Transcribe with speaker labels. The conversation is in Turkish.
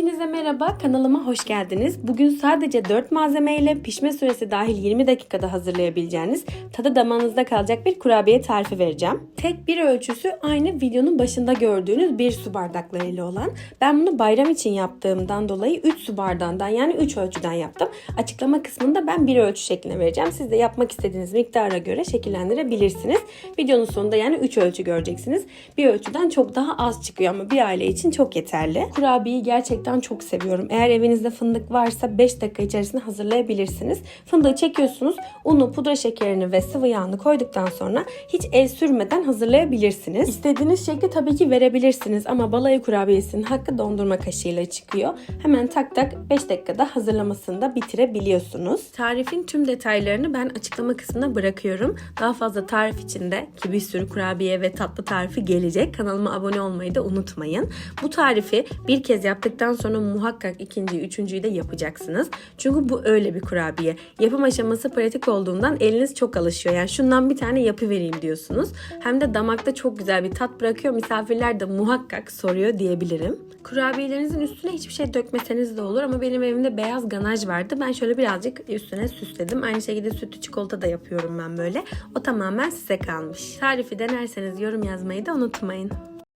Speaker 1: Hepinize merhaba, kanalıma hoş geldiniz. Bugün sadece 4 malzemeyle pişme süresi dahil 20 dakikada hazırlayabileceğiniz, tadı damağınızda kalacak bir kurabiye tarifi vereceğim. Tek bir ölçüsü aynı videonun başında gördüğünüz bir su bardaklarıyla olan. Ben bunu bayram için yaptığımdan dolayı 3 su bardağından yani 3 ölçüden yaptım. Açıklama kısmında ben bir ölçü şekline vereceğim. Siz de yapmak istediğiniz miktara göre şekillendirebilirsiniz. Videonun sonunda yani 3 ölçü göreceksiniz. Bir ölçüden çok daha az çıkıyor ama bir aile için çok yeterli. Kurabiyeyi gerçekten çok seviyorum. Eğer evinizde fındık varsa 5 dakika içerisinde hazırlayabilirsiniz. Fındığı çekiyorsunuz. Unu, pudra şekerini ve sıvı yağını koyduktan sonra hiç el sürmeden hazırlayabilirsiniz. İstediğiniz şekli tabii ki verebilirsiniz ama balayı kurabiyesinin hakkı dondurma kaşığıyla çıkıyor. Hemen tak tak 5 dakikada hazırlamasını da bitirebiliyorsunuz. Tarifin tüm detaylarını ben açıklama kısmına bırakıyorum. Daha fazla tarif için de ki bir sürü kurabiye ve tatlı tarifi gelecek. Kanalıma abone olmayı da unutmayın. Bu tarifi bir kez yaptıktan sonra muhakkak ikinciyi, üçüncüyü de yapacaksınız. Çünkü bu öyle bir kurabiye. Yapım aşaması pratik olduğundan eliniz çok alışıyor. Yani şundan bir tane yapıvereyim diyorsunuz. Hem de damakta çok güzel bir tat bırakıyor. Misafirler de muhakkak soruyor diyebilirim. Kurabiyelerinizin üstüne hiçbir şey dökmeseniz de olur ama benim evimde beyaz ganaj vardı. Ben şöyle birazcık üstüne süsledim. Aynı şekilde sütlü çikolata da yapıyorum ben böyle. O tamamen size kalmış. Tarifi denerseniz yorum yazmayı da unutmayın.